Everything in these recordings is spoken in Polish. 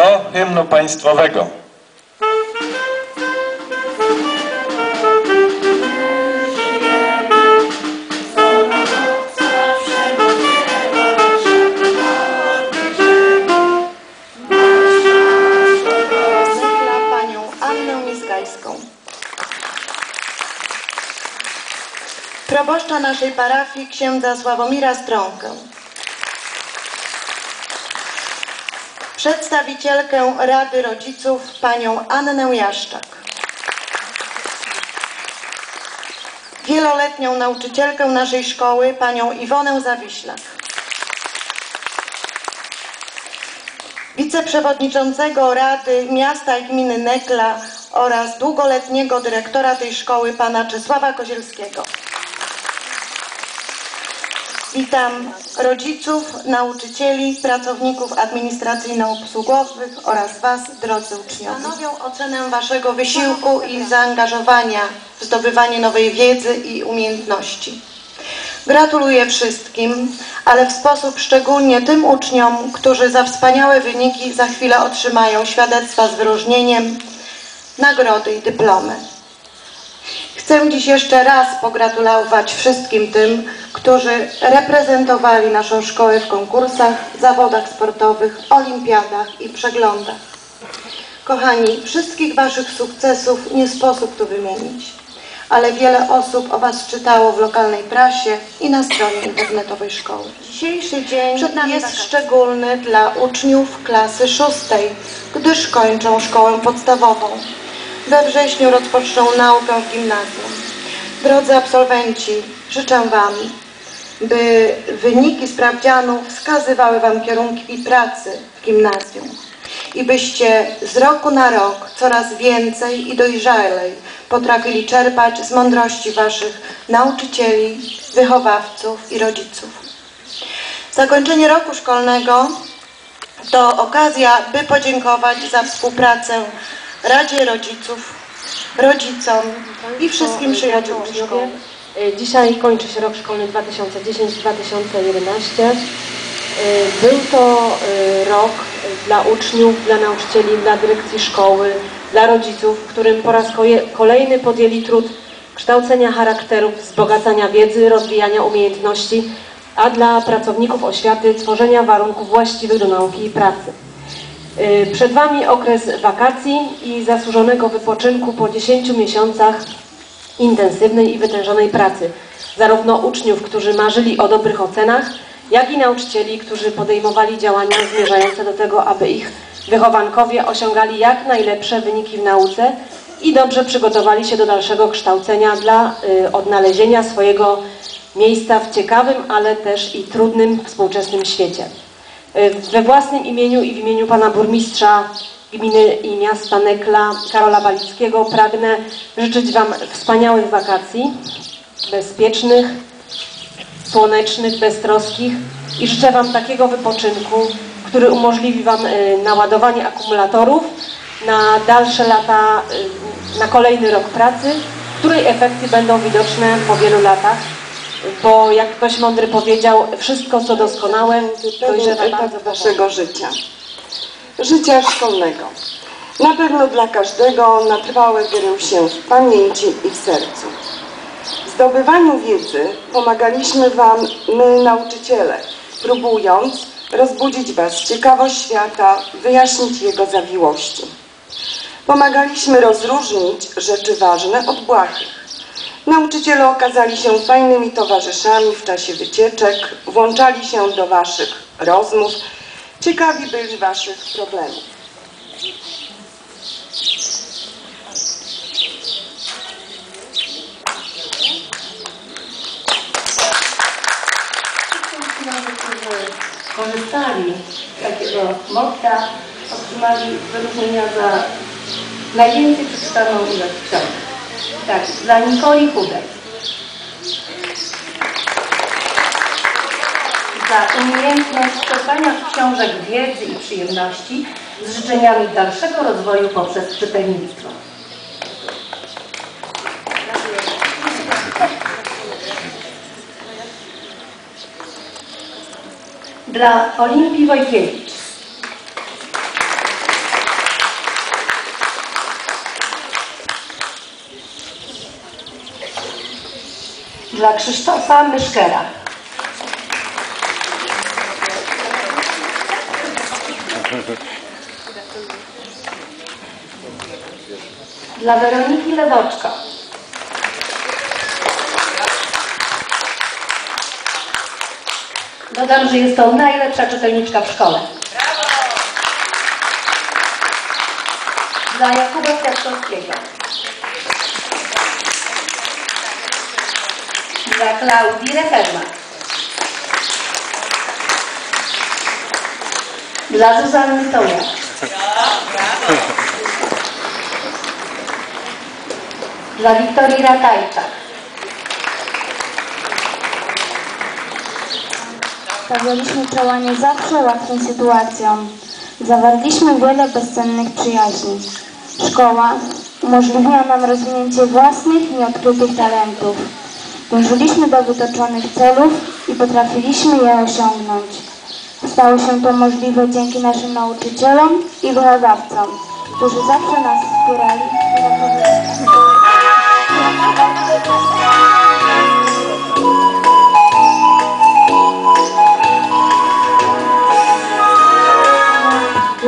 do hymnu państwowego. Proboszcza naszej parafii księdza Sławomira Strąkę. Przedstawicielkę Rady Rodziców panią Annę Jaszczak. Wieloletnią nauczycielkę naszej szkoły panią Iwonę Zawiślak. wiceprzewodniczącego Rady Miasta i Gminy Nekla oraz długoletniego dyrektora tej szkoły pana Czesława Kozielskiego. Witam rodziców, nauczycieli, pracowników administracyjno-obsługowych oraz Was, drodzy uczniowie. Stanowią ocenę Waszego wysiłku i zaangażowania w zdobywanie nowej wiedzy i umiejętności. Gratuluję wszystkim, ale w sposób szczególnie tym uczniom, którzy za wspaniałe wyniki za chwilę otrzymają świadectwa z wyróżnieniem, nagrody i dyplomy. Chcę dziś jeszcze raz pogratulować wszystkim tym, którzy reprezentowali naszą szkołę w konkursach, zawodach sportowych, olimpiadach i przeglądach. Kochani, wszystkich Waszych sukcesów nie sposób tu wymienić, ale wiele osób o Was czytało w lokalnej prasie i na stronie internetowej szkoły. Dzisiejszy dzień jest szczególny dla uczniów klasy szóstej, gdyż kończą szkołę podstawową. We wrześniu rozpoczną naukę w gimnazjum. Drodzy absolwenci, życzę Wam, by wyniki sprawdzianów wskazywały Wam kierunki pracy w gimnazjum i byście z roku na rok coraz więcej i dojrzalej potrafili czerpać z mądrości Waszych nauczycieli, wychowawców i rodziców. Zakończenie roku szkolnego to okazja, by podziękować za współpracę Radzie Rodziców, rodzicom i wszystkim przyjaciołom szkoły. E, Dzisiaj kończy się rok szkolny 2010-2011. E, Był to e, rok dla uczniów, dla nauczycieli, dla dyrekcji szkoły, dla rodziców, którym po raz kolejny podjęli trud kształcenia charakterów, wzbogacania wiedzy, rozwijania umiejętności, a dla pracowników oświaty tworzenia warunków właściwych do nauki i pracy. Y, Przed Wami okres wakacji i zasłużonego wypoczynku po 10 miesiącach intensywnej i wytężonej pracy. Zarówno uczniów, którzy marzyli o dobrych ocenach, jak i nauczycieli, którzy podejmowali działania zmierzające do tego, aby ich wychowankowie osiągali jak najlepsze wyniki w nauce i dobrze przygotowali się do dalszego kształcenia dla y, odnalezienia swojego miejsca w ciekawym, ale też i trudnym współczesnym świecie. Y, We własnym imieniu i w imieniu pana burmistrza gminy i miasta Nekla Karola Walickiego pragnę życzyć Wam wspaniałych wakacji, bezpiecznych, słonecznych, beztroskich i życzę Wam takiego wypoczynku, który umożliwi Wam y, naładowanie akumulatorów na dalsze lata, y, na kolejny rok pracy, której efekty będą widoczne po wielu latach, bo jak ktoś mądry powiedział, wszystko co doskonałe dojrzewa etap powoli. naszego życia. Życia szkolnego. Na pewno dla każdego na trwałe wierę się w pamięci i w sercu. W zdobywaniu wiedzy pomagaliśmy Wam my, nauczyciele, próbując rozbudzić Was ciekawość świata, wyjaśnić jego zawiłości. Pomagaliśmy rozróżnić rzeczy ważne od błahych. Nauczyciele okazali się fajnymi towarzyszami w czasie wycieczek, włączali się do Waszych rozmów, ciekawi byli Waszych problemów. Skorzystali z takiego motta, otrzymali wyróżnienia za najwięcej przeczytaną ilość książek. Tak, dla Nikoli Chudej. Za umiejętność z książek wiedzy i przyjemności z życzeniami dalszego rozwoju poprzez czytelnictwo. Dla Olimpii Wojkiewicz. Dla Krzysztofa Myszkera. Dla Weroniki Lewoczko. Dodam, że jest to najlepsza czytelniczka w szkole. Dla Jakuba Kwiatkowskiego. Dla Klaudii Referma. Dla Zuzanny Toja. Dla Wiktorii Ratajczak. Stawialiśmy czoła nie zawsze łatwym sytuacjom. Zawarliśmy wiele bezcennych przyjaźni. Szkoła umożliwiła nam rozwinięcie własnych, nieodkrytych talentów. Dążyliśmy do wytoczonych celów i potrafiliśmy je osiągnąć. Stało się to możliwe dzięki naszym nauczycielom i wychowawcom, którzy zawsze nas wspierali.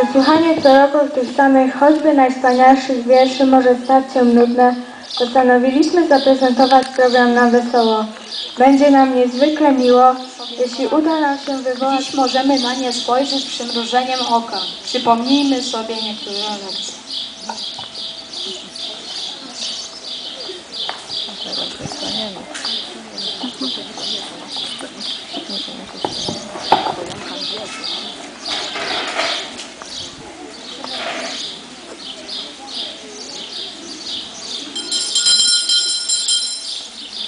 Wysłuchanie co roku tych samych, choćby najwspanialszych wierszy może stać się nudne, postanowiliśmy zaprezentować program na wesoło. Będzie nam niezwykle miło, jeśli uda nam się wywołać... Możemy na nie spojrzeć przymrużeniem oka. Przypomnijmy sobie niektóre lekcje.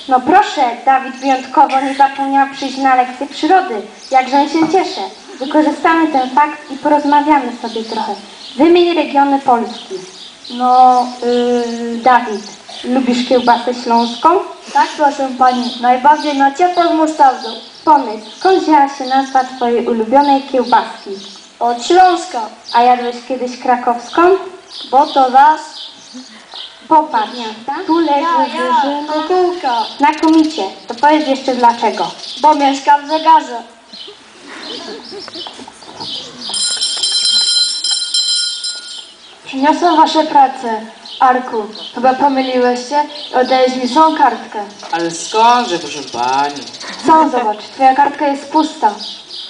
No proszę, Dawid wyjątkowo nie zapomniał przyjść na lekcję przyrody. Jakże się cieszę. Wykorzystamy ten fakt i porozmawiamy sobie trochę. Wymień regiony Polski. No, yy, Dawid, lubisz kiełbasę śląską? Tak, proszę pani, najbardziej na ciepło z musztardą. Pomysł, skąd wzięła się nazwa twojej ulubionej kiełbaski? Od Śląska. A jadłeś kiedyś krakowską? Bo to raz. Popatrz, tu leży duży kukułka, Znakomicie. To powiedz jeszcze dlaczego. bo mieszkam w zegarze. Przyniosłem wasze prace. Arku, chyba pomyliłeś się i oddałeś mi swą kartkę. Ale skądże, proszę pani? Co, zobacz, twoja kartka jest pusta.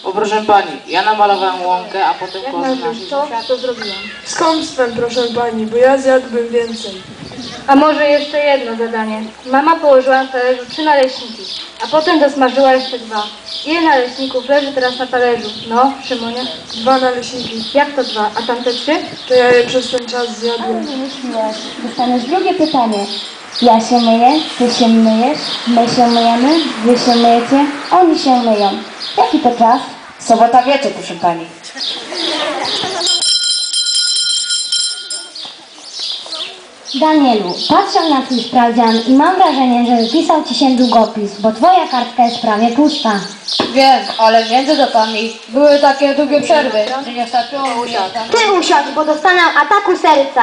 O, proszę pani, ja namalowałem łąkę, a potem kozy naszej To, to zrobiłam. Skąpstwem, proszę pani, bo ja zjadłbym więcej. A może jeszcze jedno zadanie. Mama położyła na talerzu trzy naleśniki, a potem dosmażyła jeszcze dwa. Ile naleśników leży teraz na talerzu? No, Szymonie? Dwa naleśniki. Jak to dwa? A tamte trzy? To ja je przez ten czas zjadłem. Dostaniesz drugie pytanie. Ja się myję, ty się myjesz, my się myjemy, wy się myjecie, oni się myją. Jaki to czas? Sobota wieczór, proszę pani. Danielu, patrzę na twój sprawdzian i mam wrażenie, że wypisał ci się długopis, bo twoja kartka jest prawie pusta. Wiem, ale między dotami były takie długie przerwy, że nie starczyło tam. Ty usiądź, bo dostanę ataku serca.